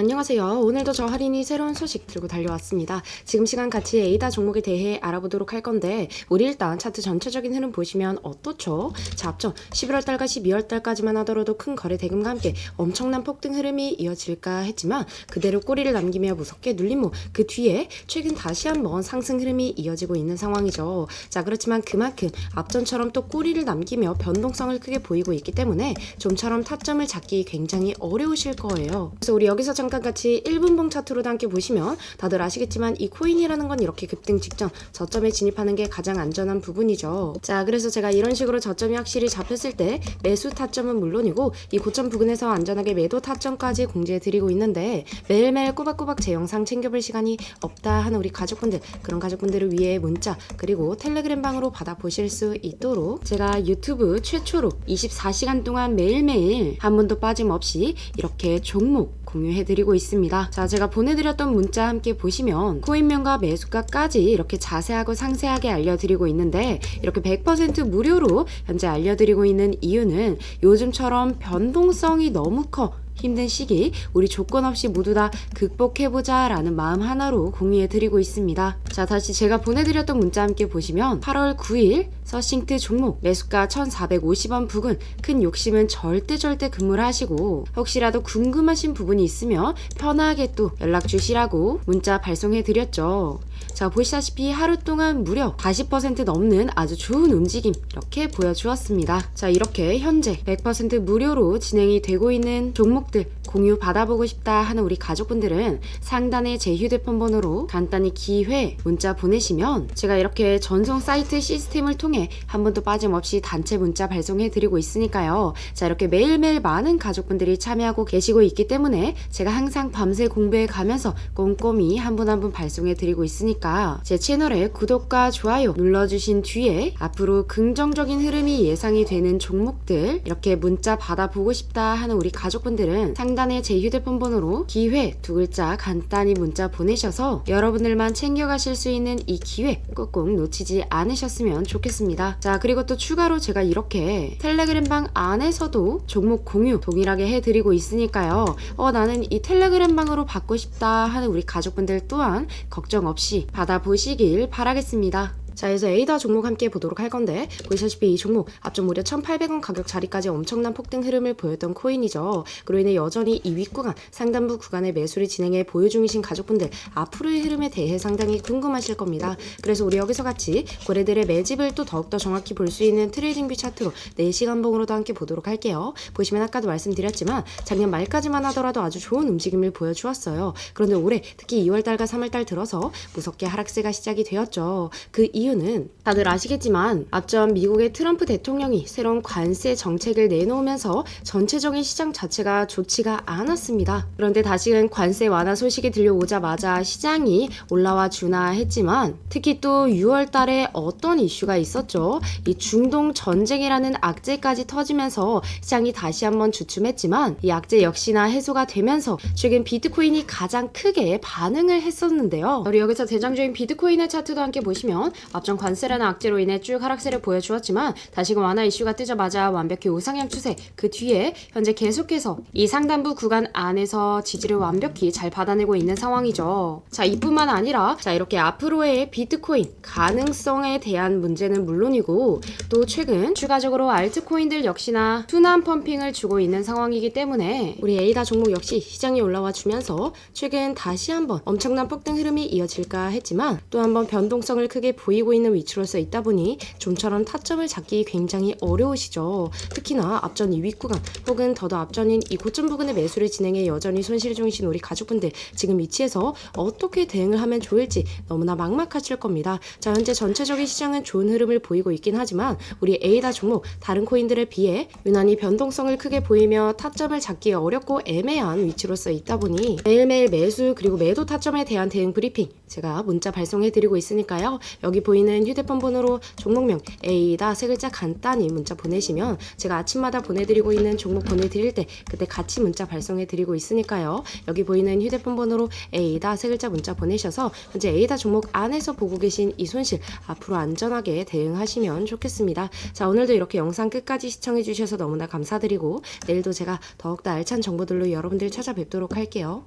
안녕하세요. 오늘도 저 할인이 새로운 소식 들고 달려왔습니다. 지금 시간 같이 에이다 종목에 대해 알아보도록 할 건데 우리 일단 차트 전체적인 흐름 보시면 어떻죠? 자, 앞전 11월 달과 12월 달까지만 하더라도 큰 거래 대금과 함께 엄청난 폭등 흐름이 이어질까 했지만 그대로 꼬리를 남기며 무섭게 눌린 뭐그 뒤에 최근 다시 한번 상승 흐름이 이어지고 있는 상황이죠. 자, 그렇지만 그만큼 앞전처럼 또 꼬리를 남기며 변동성을 크게 보이고 있기 때문에 좀처럼 타점을 잡기 굉장히 어려우실 거예요. 그래서 우리 여기서 잠깐 같이 1분봉 차트로도 함께 보시면 다들 아시겠지만 이 코인이라는 건 이렇게 급등 직전 저점에 진입하는 게 가장 안전한 부분이죠. 자, 그래서 제가 이런 식으로 저점이 확실히 잡혔을 때 매수 타점은 물론이고 이 고점 부근에서 안전하게 매도 타점까지 공지해 드리고 있는데 매일매일 꼬박꼬박 제 영상 챙겨볼 시간이 없다 하는 우리 가족분들 그런 가족분들을 위해 문자 그리고 텔레그램 방으로 받아 보실 수 있도록 제가 유튜브 최초로 24시간 동안 매일매일 한 번도 빠짐없이 이렇게 종목 공유해드리고 있습니다. 자, 제가 보내드렸던 문자 함께 보시면 코인명과 매수가까지 이렇게 자세하고 상세하게 알려드리고 있는데 이렇게 100% 무료로 현재 알려드리고 있는 이유는 요즘처럼 변동성이 너무 커 힘든 시기 우리 조건 없이 모두 다 극복해보자 라는 마음 하나로 공유해드리고 있습니다. 자 다시 제가 보내드렸던 문자 함께 보시면 8월 9일 서싱트 종목 매수가 1450원 부근 큰 욕심은 절대 절대 금물 하시고 혹시라도 궁금하신 부분이 있으면 편하게 또 연락 주시라고 문자 발송해드렸죠. 자 보시다시피 하루 동안 무려 40% 넘는 아주 좋은 움직임 이렇게 보여주었습니다. 자 이렇게 현재 100% 무료로 진행이 되고 있는 종목들 공유 받아보고 싶다 하는 우리 가족분들은 상단에 제 휴대폰 번호로 간단히 기회 문자 보내시면 제가 이렇게 전송 사이트 시스템을 통해 한 번도 빠짐없이 단체 문자 발송해 드리고 있으니까요. 자 이렇게 매일매일 많은 가족분들이 참여하고 계시고 있기 때문에 제가 항상 밤새 공부해 가면서 꼼꼼히 한 분 한분 발송해 드리고 있으니까 제 채널에 구독과 좋아요 눌러주신 뒤에 앞으로 긍정적인 흐름이 예상이 되는 종목들 이렇게 문자 받아보고 싶다 하는 우리 가족분들은 상단 에 제 휴대폰 번호로 기회 두 글자 간단히 문자 보내셔서 여러분들만 챙겨가실 수 있는 이 기회 꼭꼭 놓치지 않으셨으면 좋겠습니다. 자 그리고 또 추가로 제가 이렇게 텔레그램 방 안에서도 종목 공유 동일하게 해드리고 있으니까요. 어 나는 이 텔레그램 방으로 받고 싶다 하는 우리 가족분들 또한 걱정 없이 받아보시길 바라겠습니다. 자, 그래서 에이다 종목 함께 보도록 할 건데 보시다시피 이 종목 앞전 무려 1,800원 가격 자리까지 엄청난 폭등 흐름을 보였던 코인이죠. 그로 인해 여전히 이 윗구간 상단부 구간의 매수를 진행해 보유 중이신 가족분들 앞으로의 흐름에 대해 상당히 궁금하실 겁니다. 그래서 우리 여기서 같이 고래들의 매집을 또 더욱더 정확히 볼 수 있는 트레이딩 뷰 차트로 4시간 봉으로도 함께 보도록 할게요. 보시면 아까도 말씀드렸지만 작년 말까지만 하더라도 아주 좋은 움직임을 보여주었어요. 그런데 올해 특히 2월달과 3월달 들어서 무섭게 하락세가 시작이 되었죠. 그 이 유는 다들 아시겠지만 앞전 미국의 트럼프 대통령이 새로운 관세 정책을 내놓으면서 전체적인 시장 자체가 좋지가 않았습니다. 그런데 다시금 관세 완화 소식이 들려오자마자 시장이 올라와 주나 했지만 특히 또 6월 달에 어떤 이슈가 있었죠. 이 중동 전쟁이라는 악재까지 터지면서 시장이 다시 한번 주춤했지만 이 악재 역시나 해소가 되면서 최근 비트코인이 가장 크게 반응을 했었는데요. 우리 여기서 대장주인 비트코인의 차트도 함께 보시면 앞전 관세라는 악재로 인해 쭉 하락세를 보여주었지만 다시금 완화 이슈가 뜨자마자 완벽히 우상향 추세 그 뒤에 현재 계속해서 이 상단부 구간 안에서 지지를 완벽히 잘 받아내고 있는 상황이죠. 자 이뿐만 아니라 자 이렇게 앞으로의 비트코인 가능성에 대한 문제는 물론이고 또 최근 추가적으로 알트코인들 역시나 순환 펌핑을 주고 있는 상황이기 때문에 우리 에이다 종목 역시 시장이 올라와 주면서 최근 다시 한번 엄청난 폭등 흐름이 이어질까 했지만 또 한번 변동성을 크게 보이고 있는 위치로서 있다 보니 좀처럼 타점을 잡기 굉장히 어려우시죠. 특히나 앞전 이 윗구간 혹은 더더 앞전인 이 고점 부근의 매수를 진행해 여전히 손실 중이신 우리 가족분들 지금 위치에서 어떻게 대응을 하면 좋을지 너무나 막막하실 겁니다. 자 현재 전체적인 시장은 좋은 흐름을 보이고 있긴 하지만 우리 에이다 종목 다른 코인들에 비해 유난히 변동성을 크게 보이며 타점을 잡기 어렵고 애매한 위치로서 있다 보니 매일매일 매수 그리고 매도 타점에 대한 대응 브리핑 제가 문자 발송해 드리고 있으니까요. 여기 보이는 휴대폰 번호로 종목명 A다 세 글자 간단히 문자 보내시면 제가 아침마다 보내드리고 있는 종목 보내드릴 때 그때 같이 문자 발송해 드리고 있으니까요. 여기 보이는 휴대폰 번호로 A다 세 글자 문자 보내셔서 현재 A다 종목 안에서 보고 계신 이 손실 앞으로 안전하게 대응하시면 좋겠습니다. 자 오늘도 이렇게 영상 끝까지 시청해 주셔서 너무나 감사드리고 내일도 제가 더욱더 알찬 정보들로 여러분들 찾아뵙도록 할게요.